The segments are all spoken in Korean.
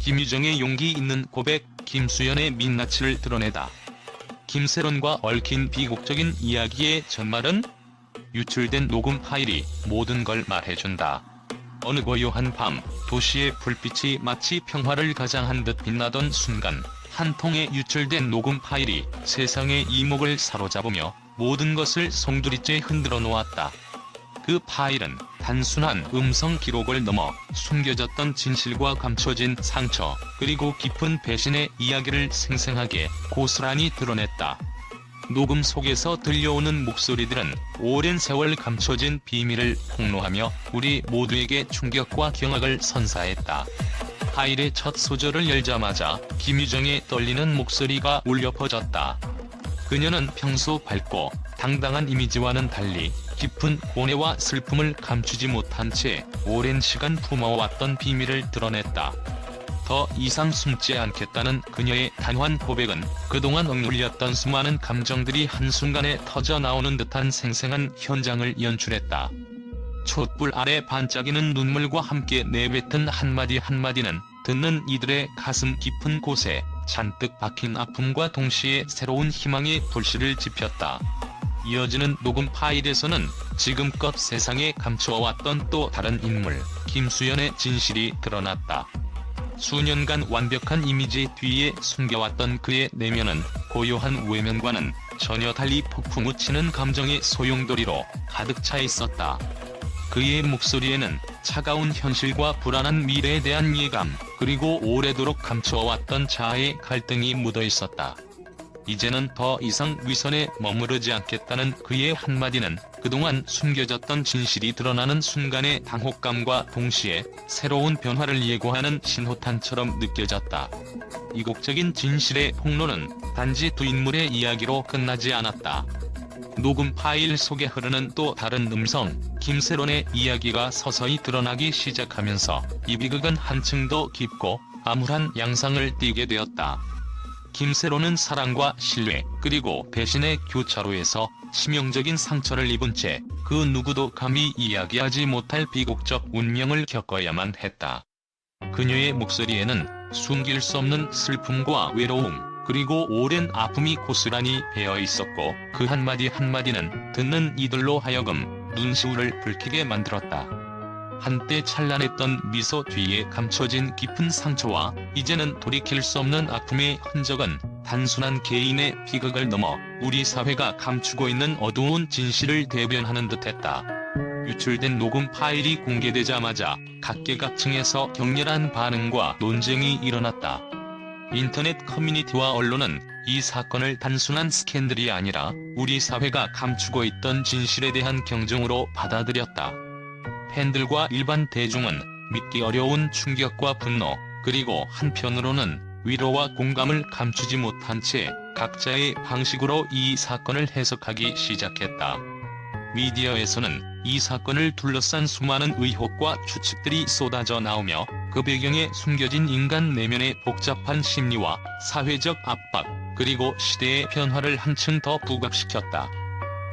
김유정의 용기 있는 고백, 김수현의 민낯을 드러내다. 김세론과 얽힌 비극적인 이야기의 전말은 유출된 녹음 파일이 모든 걸 말해준다. 어느 고요한 밤, 도시의 불빛이 마치 평화를 가장한 듯 빛나던 순간, 한 통의 유출된 녹음 파일이 세상의 이목을 사로잡으며 모든 것을 송두리째 흔들어 놓았다. 그 파일은 단순한 음성 기록을 넘어 숨겨졌던 진실과 감춰진 상처, 그리고 깊은 배신의 이야기를 생생하게 고스란히 드러냈다. 녹음 속에서 들려오는 목소리들은 오랜 세월 감춰진 비밀을 폭로하며 우리 모두에게 충격과 경악을 선사했다. 파일의 첫 소절을 열자마자 김유정의 떨리는 목소리가 울려 퍼졌다. 그녀는 평소 밝고 당당한 이미지와는 달리 깊은 고뇌와 슬픔을 감추지 못한 채 오랜 시간 품어왔던 비밀을 드러냈다. 더 이상 숨지 않겠다는 그녀의 단호한 고백은 그동안 억눌렸던 수많은 감정들이 한순간에 터져 나오는 듯한 생생한 현장을 연출했다. 촛불 아래 반짝이는 눈물과 함께 내뱉은 한마디 한마디는 듣는 이들의 가슴 깊은 곳에 잔뜩 박힌 아픔과 동시에 새로운 희망의 불씨를 지폈다. 이어지는 녹음 파일에서는 지금껏 세상에 감추어왔던 또 다른 인물, 김수현의 진실이 드러났다. 수년간 완벽한 이미지 뒤에 숨겨왔던 그의 내면은 고요한 외면과는 전혀 달리 폭풍 우치는 감정의 소용돌이로 가득 차 있었다. 그의 목소리에는 차가운 현실과 불안한 미래에 대한 예감, 그리고 오래도록 감추어왔던 자아의 갈등이 묻어 있었다. 이제는 더 이상 위선에 머무르지 않겠다는 그의 한마디는 그동안 숨겨졌던 진실이 드러나는 순간의 당혹감과 동시에 새로운 변화를 예고하는 신호탄처럼 느껴졌다. 이국적인 진실의 폭로는 단지 두 인물의 이야기로 끝나지 않았다. 녹음 파일 속에 흐르는 또 다른 음성, 김세론의 이야기가 서서히 드러나기 시작하면서 이 비극은 한층 더 깊고 암울한 양상을 띠게 되었다. 김세로는 사랑과 신뢰, 그리고 배신의 교차로에서 치명적인 상처를 입은 채 그 누구도 감히 이야기하지 못할 비극적 운명을 겪어야만 했다. 그녀의 목소리에는 숨길 수 없는 슬픔과 외로움, 그리고 오랜 아픔이 고스란히 배어 있었고 그 한마디 한마디는 듣는 이들로 하여금 눈시울을 붉히게 만들었다. 한때 찬란했던 미소 뒤에 감춰진 깊은 상처와 이제는 돌이킬 수 없는 아픔의 흔적은 단순한 개인의 비극을 넘어 우리 사회가 감추고 있는 어두운 진실을 대변하는 듯했다. 유출된 녹음 파일이 공개되자마자 각계각층에서 격렬한 반응과 논쟁이 일어났다. 인터넷 커뮤니티와 언론은 이 사건을 단순한 스캔들이 아니라 우리 사회가 감추고 있던 진실에 대한 경종으로 받아들였다. 팬들과 일반 대중은 믿기 어려운 충격과 분노, 그리고 한편으로는 위로와 공감을 감추지 못한 채 각자의 방식으로 이 사건을 해석하기 시작했다. 미디어에서는 이 사건을 둘러싼 수많은 의혹과 추측들이 쏟아져 나오며 그 배경에 숨겨진 인간 내면의 복잡한 심리와 사회적 압박, 그리고 시대의 변화를 한층 더 부각시켰다.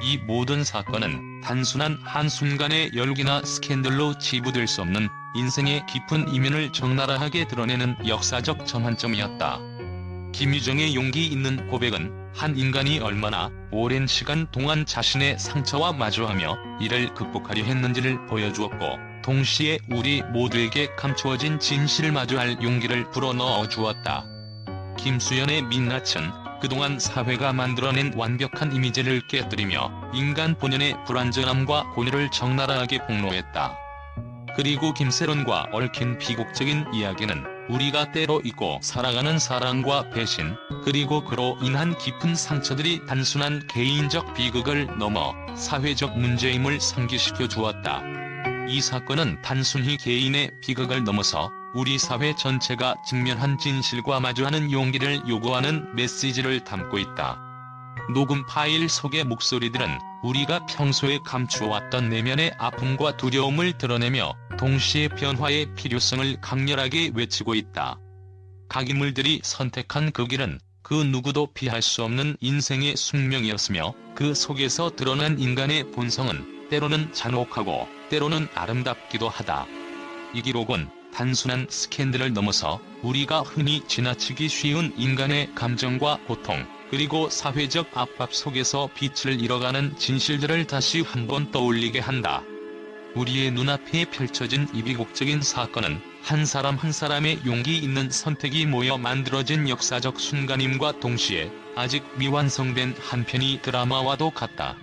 이 모든 사건은 단순한 한순간의 열기나 스캔들로 치부될 수 없는 인생의 깊은 이면을 적나라하게 드러내는 역사적 전환점이었다. 김유정의 용기 있는 고백은 한 인간이 얼마나 오랜 시간 동안 자신의 상처와 마주하며 이를 극복하려 했는지를 보여주었고 동시에 우리 모두에게 감추어진 진실을 마주할 용기를 불어넣어 주었다. 김수현의 민낯은 그동안 사회가 만들어낸 완벽한 이미지를 깨뜨리며 인간 본연의 불완전함과 고뇌를 적나라하게 폭로했다. 그리고 김세론과 얽힌 비극적인 이야기는 우리가 때로 잊고 살아가는 사랑과 배신, 그리고 그로 인한 깊은 상처들이 단순한 개인적 비극을 넘어 사회적 문제임을 상기시켜 주었다. 이 사건은 단순히 개인의 비극을 넘어서 우리 사회 전체가 직면한 진실과 마주하는 용기를 요구하는 메시지를 담고 있다. 녹음 파일 속의 목소리들은 우리가 평소에 감추어왔던 내면의 아픔과 두려움을 드러내며 동시에 변화의 필요성을 강렬하게 외치고 있다. 각 인물들이 선택한 그 길은 그 누구도 피할 수 없는 인생의 숙명이었으며 그 속에서 드러난 인간의 본성은 때로는 잔혹하고 때로는 아름답기도 하다. 이 기록은 단순한 스캔들을 넘어서 우리가 흔히 지나치기 쉬운 인간의 감정과 고통, 그리고 사회적 압박 속에서 빛을 잃어가는 진실들을 다시 한번 떠올리게 한다. 우리의 눈앞에 펼쳐진 이 비극적인 사건은 한 사람 한 사람의 용기 있는 선택이 모여 만들어진 역사적 순간임과 동시에 아직 미완성된 한편의 드라마와도 같다.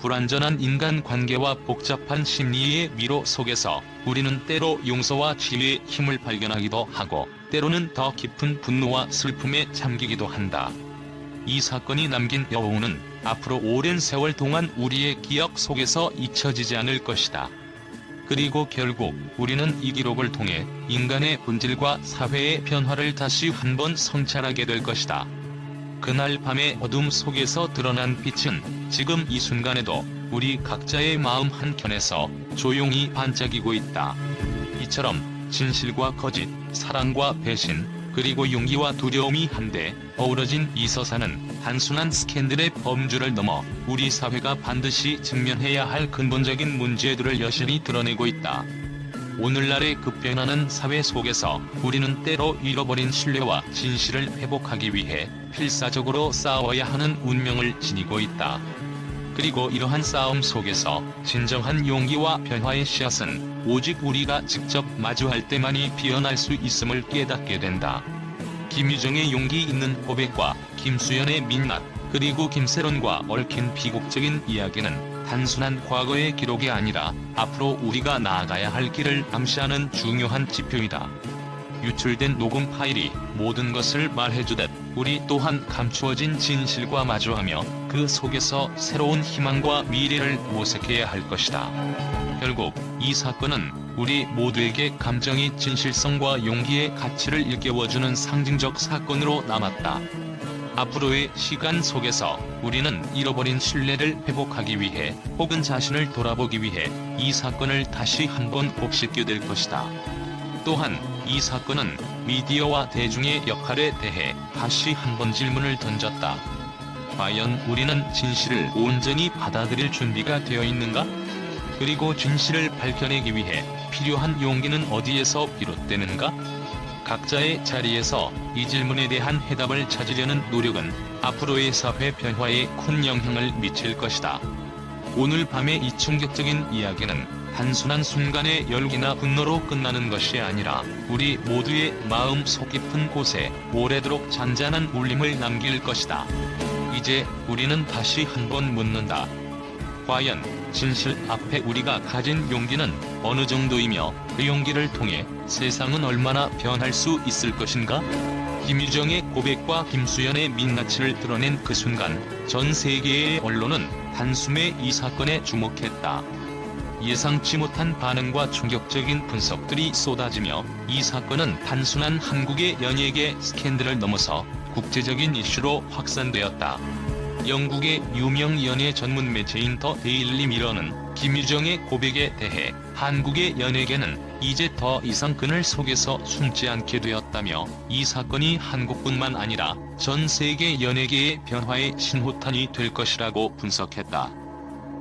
불완전한 인간 관계와 복잡한 심리의 미로 속에서 우리는 때로 용서와 치유의 힘을 발견하기도 하고 때로는 더 깊은 분노와 슬픔에 잠기기도 한다. 이 사건이 남긴 여우는 앞으로 오랜 세월 동안 우리의 기억 속에서 잊혀지지 않을 것이다. 그리고 결국 우리는 이 기록을 통해 인간의 본질과 사회의 변화를 다시 한번 성찰하게 될 것이다. 그날 밤의 어둠 속에서 드러난 빛은 지금 이 순간에도 우리 각자의 마음 한켠에서 조용히 반짝이고 있다. 이처럼 진실과 거짓, 사랑과 배신, 그리고 용기와 두려움이 한데 어우러진 이 서사는 단순한 스캔들의 범주를 넘어 우리 사회가 반드시 직면해야 할 근본적인 문제들을 여실히 드러내고 있다. 오늘날의 급변하는 사회 속에서 우리는 때로 잃어버린 신뢰와 진실을 회복하기 위해 필사적으로 싸워야 하는 운명을 지니고 있다. 그리고 이러한 싸움 속에서 진정한 용기와 변화의 씨앗은 오직 우리가 직접 마주할 때만이 피어날 수 있음을 깨닫게 된다. 김유정의 용기 있는 고백과 김수연의 민낯, 그리고 김세론과 얽힌 비극적인 이야기는 단순한 과거의 기록이 아니라 앞으로 우리가 나아가야 할 길을 암시하는 중요한 지표이다. 유출된 녹음 파일이 모든 것을 말해주듯 우리 또한 감추어진 진실과 마주하며 그 속에서 새로운 희망과 미래를 모색해야 할 것이다. 결국 이 사건은 우리 모두에게 감정의 진실성과 용기의 가치를 일깨워주는 상징적 사건으로 남았다. 앞으로의 시간 속에서 우리는 잃어버린 신뢰를 회복하기 위해 혹은 자신을 돌아보기 위해 이 사건을 다시 한번 곱씹게 될 것이다. 또한 이 사건은 미디어와 대중의 역할에 대해 다시 한번 질문을 던졌다. 과연 우리는 진실을 온전히 받아들일 준비가 되어 있는가? 그리고 진실을 밝혀내기 위해 필요한 용기는 어디에서 비롯되는가? 각자의 자리에서 이 질문에 대한 해답을 찾으려는 노력은 앞으로의 사회 변화에 큰 영향을 미칠 것이다. 오늘 밤의 이 충격적인 이야기는 단순한 순간의 열기나 분노로 끝나는 것이 아니라 우리 모두의 마음 속 깊은 곳에 오래도록 잔잔한 울림을 남길 것이다. 이제 우리는 다시 한번 묻는다. 과연 진실 앞에 우리가 가진 용기는 어느 정도이며 그 용기를 통해 세상은 얼마나 변할 수 있을 것인가? 김유정의 고백과 김수연의 민낯을 드러낸 그 순간 전 세계의 언론은 단숨에 이 사건에 주목했다. 예상치 못한 반응과 충격적인 분석들이 쏟아지며 이 사건은 단순한 한국의 연예계 스캔들을 넘어서 국제적인 이슈로 확산되었다. 영국의 유명 연예 전문 매체인 더 데일리 미러는 김유정의 고백에 대해 한국의 연예계는 이제 더 이상 그늘 속에서 숨지 않게 되었다며 이 사건이 한국뿐만 아니라 전 세계 연예계의 변화의 신호탄이 될 것이라고 분석했다.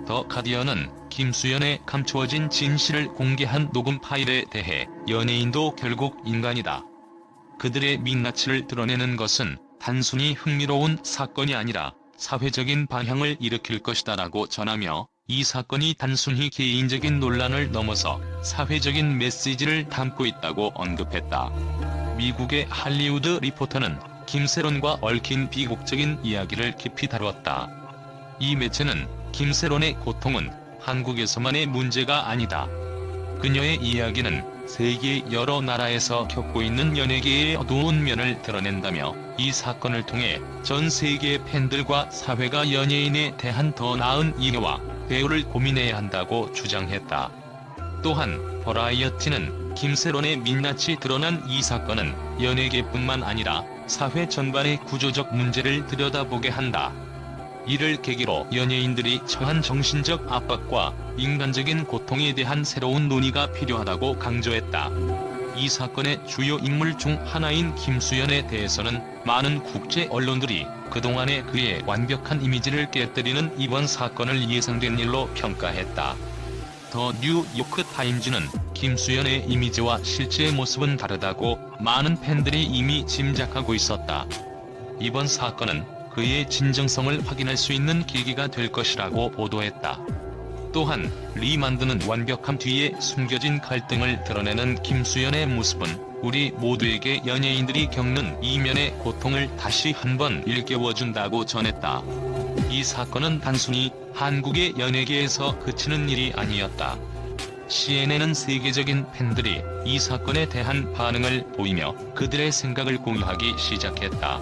더 가디언은 김수연의 감추어진 진실을 공개한 녹음 파일에 대해 연예인도 결국 인간이다. 그들의 민낯을 드러내는 것은 단순히 흥미로운 사건이 아니라 사회적인 방향을 일으킬 것이다라고 전하며 이 사건이 단순히 개인적인 논란을 넘어서 사회적인 메시지를 담고 있다고 언급했다. 미국의 할리우드 리포터는 김세론과 얽힌 비극적인 이야기를 깊이 다뤘다. 이 매체는 김세론의 고통은 한국에서만의 문제가 아니다. 그녀의 이야기는 세계 여러 나라에서 겪고 있는 연예계의 어두운 면을 드러낸다며 이 사건을 통해 전 세계의 팬들과 사회가 연예인에 대한 더 나은 이해와 배우를 고민해야 한다고 주장했다. 또한 버라이어티는 김세론의 민낯이 드러난 이 사건은 연예계뿐만 아니라 사회 전반의 구조적 문제를 들여다보게 한다. 이를 계기로 연예인들이 처한 정신적 압박과 인간적인 고통에 대한 새로운 논의가 필요하다고 강조했다. 이 사건의 주요 인물 중 하나인 김수연에 대해서는 많은 국제 언론들이 그동안의 그의 완벽한 이미지를 깨뜨리는 이번 사건을 예상된 일로 평가했다. 더 뉴요크 타임즈는 김수현의 이미지와 실제 모습은 다르다고 많은 팬들이 이미 짐작하고 있었다. 이번 사건은 그의 진정성을 확인할 수 있는 계기가 될 것이라고 보도했다. 또한 리 만드는 완벽함 뒤에 숨겨진 갈등을 드러내는 김수현의 모습은 우리 모두에게 연예인들이 겪는 이면의 고통을 다시 한번 일깨워준다고 전했다. 이 사건은 단순히 한국의 연예계에서 그치는 일이 아니었다. CNN은 세계적인 팬들이 이 사건에 대한 반응을 보이며 그들의 생각을 공유하기 시작했다.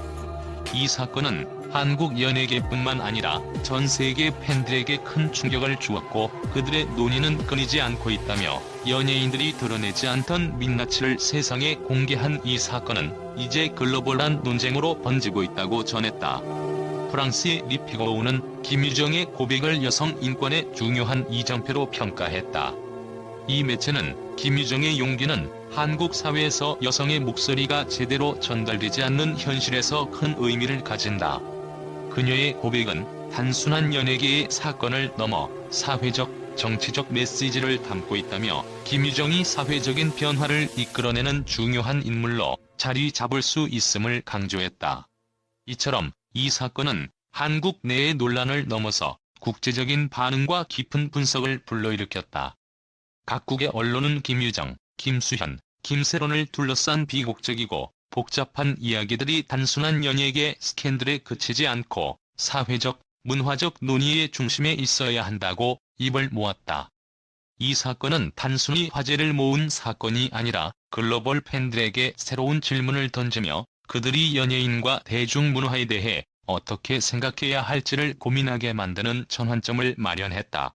이 사건은 한국 연예계뿐만 아니라 전 세계 팬들에게 큰 충격을 주었고 그들의 논의는 끊이지 않고 있다며 연예인들이 드러내지 않던 민낯을 세상에 공개한 이 사건은 이제 글로벌한 논쟁으로 번지고 있다고 전했다. 프랑스의 리피고우는 김유정의 고백을 여성 인권의 중요한 이정표로 평가했다. 이 매체는 김유정의 용기는 한국 사회에서 여성의 목소리가 제대로 전달되지 않는 현실에서 큰 의미를 가진다. 그녀의 고백은 단순한 연예계의 사건을 넘어 사회적, 정치적 메시지를 담고 있다며 김유정이 사회적인 변화를 이끌어내는 중요한 인물로 자리 잡을 수 있음을 강조했다. 이처럼 이 사건은 한국 내의 논란을 넘어서 국제적인 반응과 깊은 분석을 불러일으켰다. 각국의 언론은 김유정, 김수현, 김세론을 둘러싼 비곡적이고 복잡한 이야기들이 단순한 연예계 스캔들에 그치지 않고 사회적, 문화적 논의의 중심에 있어야 한다고 입을 모았다. 이 사건은 단순히 화제를 모은 사건이 아니라 글로벌 팬들에게 새로운 질문을 던지며 그들이 연예인과 대중문화에 대해 어떻게 생각해야 할지를 고민하게 만드는 전환점을 마련했다.